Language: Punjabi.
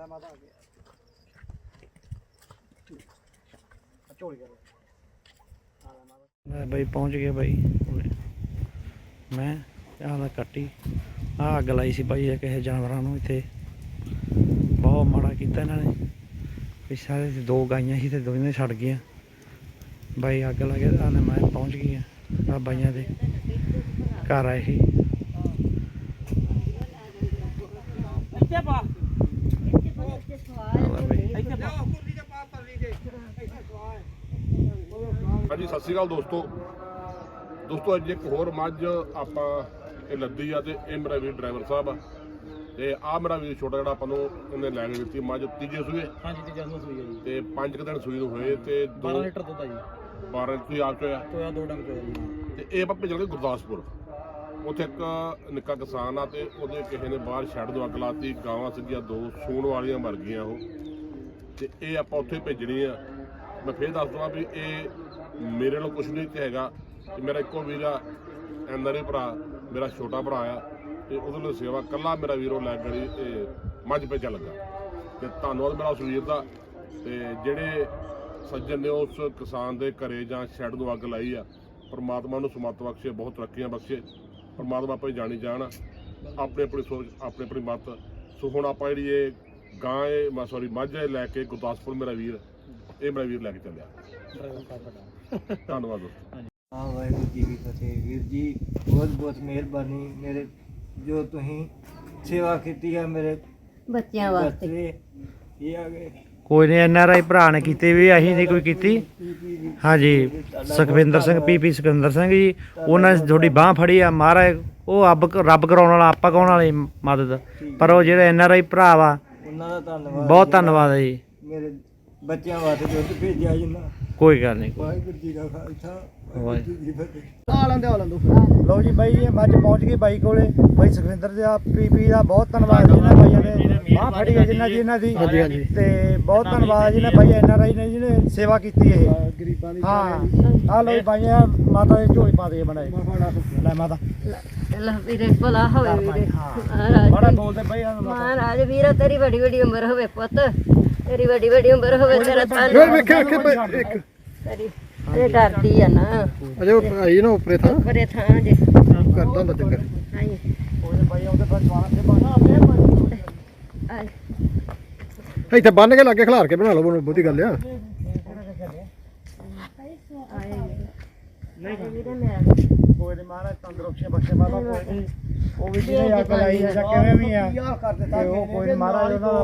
ਲੈ ਮਾਤਾ ਆ ਗਿਆ। ਝੋਲੀ ਕਰ ਆ ਲੈ ਮਾਤਾ ਮੈਂ ਬਈ ਪਹੁੰਚ ਗਿਆ ਬਾਈ। ਮੈਂ ਆਹ ਦਾ ਕੱਟੀ। ਆਹ ਅੱਗ ਲਾਈ ਸੀ ਬਾਈ ਇਹ ਕਿਸੇ ਜਾਨਵਰਾਂ ਨੂੰ ਇੱਥੇ। ਬਹੁਤ ਮਾੜਾ ਕੀਤਾ ਇਹਨਾਂ ਨੇ। ਵੀ ਸਾਰੇ ਤੇ ਦੋ ਗਾਈਆਂ ਸੀ ਤੇ ਦੋਵੇਂ ਛੱਡ ਗਈਆਂ। ਬਾਈ ਅੱਗ ਲਾ ਗਿਆ ਆਹ ਮੈਂ ਪਹੁੰਚ ਗਈ ਆ ਆ ਬਾਈਆਂ ਦੇ ਘਰ ਆਏ ਸੀ। ਇੱਥੇ ਪਾ ਆਹ ਲੈ ਬਈ ਇੱਥੇ ਪਾ ਹਾਂਜੀ ਸਤਿ ਸ਼੍ਰੀ ਅਕਾਲ ਦੋਸਤੋ। ਦੋਸਤੋ ਅੱਜ ਇੱਕ ਹੋਰ ਮੱਝ ਆਪਾਂ ਇਹ ਲੱਦੀ ਆ ਤੇ ਇਹ ਮੇਰਾ ਵੀਰ ਡਰਾਈਵਰ ਸਾਹਿਬ ਆ। ਤੇ ਆ ਮੇਰਾ ਵੀਰ ਛੋਟਾ ਜਿਹੜਾ ਆਪਾਂ ਨੂੰ ਉਹਨੇ ਲੈ ਕੇ ਦਿੱਤੀ ਮੱਝ ਤੀਜੇ ਸੂਏ। ਹਾਂਜੀ ਤੇ ਜਨਮ ਸੂਈ ਹੈ ਜੀ। ਤੇ 5 ਕੁ ਦਿਨ ਸੂਈ ਨੂੰ ਹੋਏ ਤੇ 2 12 ਲੀਟਰ ਦੁੱਧ ਆ ਜੀ। 12 ਤੁਸੀਂ ਆਪ ਚੋਇਆ? ਤੋਇਆ ਦੋ ਡੰਗ ਚੋਇਆ ਜੀ। ਤੇ ਇਹ ਆਪਾਂ ਭੇਜਾਂਗੇ ਗੁਰਦਾਸਪੁਰ। ਉੱਥੇ ਇੱਕ ਨਿੱਕਾ ਕਿਸਾਨ ਆ ਤੇ ਉਹਦੇ ਕਿਸੇ ਨੇ ਬਾਹਰ ਛੱਡ ਦੋ ਅੱਗ ਲਾਤੀ ਗਾਵਾਂ ਸੀਗੀਆਂ ਦੋ ਸੂਣ ਵਾਲੀਆਂ ਮਰ ਗਈਆਂ ਉਹ। ਤੇ ਇਹ ਆਪਾਂ ਉੱਥੇ ਭੇਜਣੀ ਆ ਮੈਂ ਫੇਰ ਦੱਸ ਦਵਾਂ ਵੀ ਇਹ ਮੇਰੇ ਨਾਲ ਕੁਝ ਨਹੀਂ ਤੇ ਹੈਗਾ। ਤੇ ਮੇਰਾ ਇੱਕੋ ਵੀਰ ਆ ਐਨਆਰਏ ਭਰਾ, ਮੇਰਾ ਛੋਟਾ ਭਰਾ ਆ। ਤੇ ਉਹਦੇ ਲਈ ਸੇਵਾ ਕੱਲਾ ਮੇਰਾ ਵੀਰੋ ਲੈ ਗੜੀ ਇਹ ਮੱਝ ਭੇਜਣ ਲੱਗਾ। ਤੇ ਧੰਨਵਾਦ ਮੇਰਾ ਉਸ ਵੀਰ ਦਾ। ਤੇ ਜਿਹੜੇ ਸੱਜਣ ਨੇ ਉਸ ਕਿਸਾਨ ਦੇ ਘਰੇ ਜਾਂ ਸ਼ੈੱਡ ਨੂੰ ਅੱਗ ਲਾਈ ਆ, ਪਰਮਾਤਮਾ ਨੂੰ ਸਮਤ ਬਖਸ਼ੇ, ਬਹੁਤ ਤਰੱਕੀਆਂ ਬਖਸ਼ੇ। ਪਰਮਾਤਮਾ ਆਪੇ ਜਾਣੀ ਜਾਣ, ਆਪਣੇ ਆਪਣੀ ਸੋਚ, ਆਪਣੇ ਆਪਣੀ ਮਤ। ਸੋ ਹੁਣ ਆਪਾਂ ਜਿਹੜੀ ਇਹ ਗਾਂ ਇਹ, ਮੈਂ ਸੌਰੀ ਮੱਝ ਇਹ ਲੈ ਕੇ ਗੁਰਦਾਸਪੁਰ ਮੇਰਾ ਵੀਰ ਇਹ ਮੇਰਾ ਵੀਰ ਲੈ ਕੇ ਚੱਲਿਆ। ਡਰਾਈਵਰ ਸਾਹਿਬ ਵੱਡਾ? ਧੰਨਵਾਦ ਦੋਸਤੋ। ਹਾਂ ਵਾਹਿਗੁਰੂ ਜੀ ਕੀ ਫਤਿਹ। ਵੀਰ ਜੀ ਬਹੁਤ ਬਹੁਤ ਮਿਹਰਬਾਨੀ। ਮੇਰੇ ਜੋ ਤੁਸੀਂ ਸੇਵਾ ਕੀਤੀ ਹੈ ਮੇਰੇ ਬੱਚਿਆਂ ਵਾਸਤੇ। ਇਹ ਆ ਗਏ। ਕੋਈ ਨਹੀਂ ਐਨ ਆਰ ਆਈ ਭਰਾ ਨੇ ਕੀਤੀ ਵੀ ਅਸੀਂ ਨਹੀਂ ਕੋਈ ਕੀਤੀ। ਹਾਂਜੀ ਸੁਖਵਿੰਦਰ ਸਿੰਘ ਪੀਪੀ ਸੁਖਵਿੰਦਰ ਸਿੰਘ ਜੀ ਉਹਨਾਂ ਨੇ ਤੁਹਾਡੀ ਬਾਹ ਫੜੀ ਆ ਮਹਾਰਾਜ ਉਹ ਰੱਬ ਰੱਬ ਕਰਾਉਣ ਵਾਲਾ ਆਪਾਂ ਕਰਾਉਣ ਵਾਲੀ ਮਦਦ। ਪਰ ਉਹ ਜਿਹੜੇ ਐਨ ਆਰ ਆਈ ਭਰਾ ਵਾ ਉਹਨਾਂ ਦਾ ਧੰਨਵਾਦ ਬਹੁਤ ਧੰਨਵਾਦ ਹੈ ਜੀ। ਮੇਰੇ ਬੱਚਿਆਂ ਵਾਸਤੇ ਦੁੱਧ ਭੇਜਿਆ ਜਿੰਨਾ ਕੋਈ ਗੱਲ ਨਹੀਂ। ਵਾਹਿਗੁਰੂ ਜੀ ਦਾ ਖਾਲਸਾ ਵਾਹਿਗੁਰੂ ਜੀ ਕੀ ਫਤਿਹ। ਆ ਲੈਂਦੇ ਆ ਲੈਂਦੋ ਲਓ ਜੀ ਬਾਈ ਇਹ ਮੱਝ ਪਹੁੰਚ ਗਈ ਬਾਈ ਕੋਲੇ। ਬਾਈ ਸੁਖਵਿੰਦਰ ਦਾ ਪੀਪੀ ਦਾ ਬਹੁਤ ਧੰਨਵਾਦ ਜਿਹਨਾਂ ਬਾਈਆਂ ਨੇ ਬਾਹ ਫੜੀ ਹੈ ਜਿਨ੍ਹਾਂ ਜਿਨ੍ਹਾਂ ਦੀ। ਹਾਂਜੀ, ਹਾਂਜੀ। ਤੇ ਬਹੁਤ ਧੰਨਵਾਦ ਜਿਹਨੇ ਬਾਈ ਐਨ ਆਰ ਆਈ ਨੇ ਜਿਹਨੇ ਸੇਵਾ ਕੀਤੀ ਇਹ। ਗਰੀਬਾਂ ਦੀ ਹਾਂ। ਆ ਲੋ ਜੀ ਬਾਈਆਂ ਮਾਤਾ ਦੇ ਝੋਲੀ ਪਾ ਦੇ ਬਣਾਏ ਲੈ ਮਾਤਾ। ਅੱਲਾ ਵੀਰੇ ਭਲਾ ਹੋਵੇ ਵੀਰੇ। ਬੜਾ ਮਹਾਰਾਜ ਬੋਲਦੇ ਬਾਈ ਆ ਮਾਤਾ। ਮਹਾਰਾਜ ਵੀਰਾ ਤੇਰੀ ਵੱਡੀ ਵੱਡੀ ਉਮਰ ਹੋਵੇ ਪੁੱਤ। ਤੇਰੀ ਵੱਡੀ ਵੱਡੀ ਉਮਰ ਹੋਵੇ ਤੇਰਾ ਤਨ ਵੇਖੇ ਵੇਖੇ ਇੱਕ। ਤੇਰੀ ਇਹ ਡਰਦੀ ਆ ਨਾ। ਅਜੇ ਉਹ ਆਈ ਨਾ ਉਪਰੇ ਥਾਂ। ਬਰੇ ਥਾਂ ਜੇ। ਕਰਦਾ ਹੁੰਦਾ ਤੇ ਬਾਣਾ ਆਈ ਇੱਥੇ ਬੰਨ ਕੇ ਲਾਗੇ ਖਿਲਾਰ ਕੇ ਬਣਾ ਲਓ ਬਹੁਤੀ ਗੱਲ ਆ। ਮੈਂ ਉਹ ਵੀ ਜਿਹਨੇ ਅੱਗ ਲਾਈ ਜਾਂ ਕਿਵੇਂ ਵੀ ਆ ਤੇ ਉਹ ਕੋਈ ਮਹਾਰਾਜ ਉਹਨਾਂ ਦਾ